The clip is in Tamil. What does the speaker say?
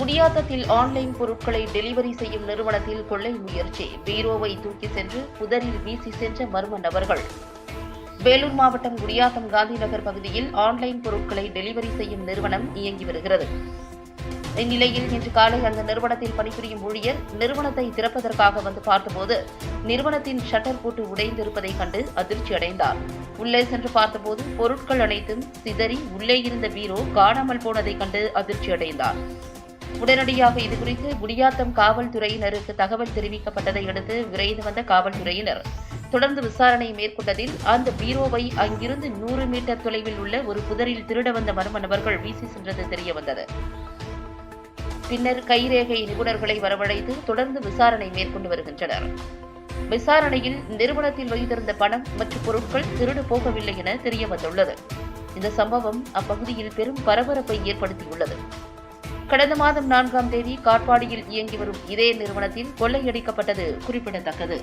குடியாத்தத்தில் ஆன்லைன் பொருட்களை டெலிவரி செய்யும் நிறுவனத்தில் கொள்ளை முயற்சி. பீரோவை தூக்கி சென்று புதரில் வீசி சென்ற மர்ம நபர்கள். வேலூர் மாவட்டம் குடியாத்தம் காந்திநகர் பகுதியில் ஆன்லைன் பொருட்களை டெலிவரி செய்யும் நிறுவனம் இயங்கி வருகிறது. இந்நிலையில் இன்று காலை அந்த நிறுவனத்தில் பணிபுரியும் ஊழியர் நிறுவனத்தை திறப்பதற்காக வந்து பார்த்தபோது நிறுவனத்தின் ஷட்டர் போட்டு உடைந்திருப்பதைக் கண்டு அதிர்ச்சி அடைந்தார். உள்ளே சென்று பார்த்தபோது பொருட்கள் அனைத்தும் சிதறி உள்ளே இருந்த பீரோ காணாமல் போனதைக் கண்டு அதிர்ச்சி அடைந்தார். உடனடியாக இதுகுறித்து குடியாத்தம் காவல்துறையினருக்கு தகவல் தெரிவிக்கப்பட்டதை அடுத்து விரைந்து வந்த காவல்துறையினர். தொடர்ந்து விசாரணை மேற்கொண்டதில் அந்த பீரோவை அங்கிருந்து நூறு மீட்டர் தொலைவில் உள்ள ஒரு புதரில் திருட வந்த மர்ம நபர்கள் வீசி சென்றது தெரியவந்தது. பின்னர் கைரேகை நிபுணர்களை வரவழைத்து தொடர்ந்து விசாரணை மேற்கொண்டு வருகின்றனர். விசாரணையில் நிறுவனத்தில் வைத்திருந்த பணம் மற்றும் பொருட்கள் திருடு போகவில்லை என தெரியவந்துள்ளது. இந்த சம்பவம் அப்பகுதியில் பெரும் பரபரப்பை ஏற்படுத்தியுள்ளது. கடந்த மாதம் நான்காம் தேதி காட்பாடியில் இயங்கி வரும் இதே நிறுவனத்தில் கொள்ளையடிக்கப்பட்டது குறிப்பிடத்தக்கது.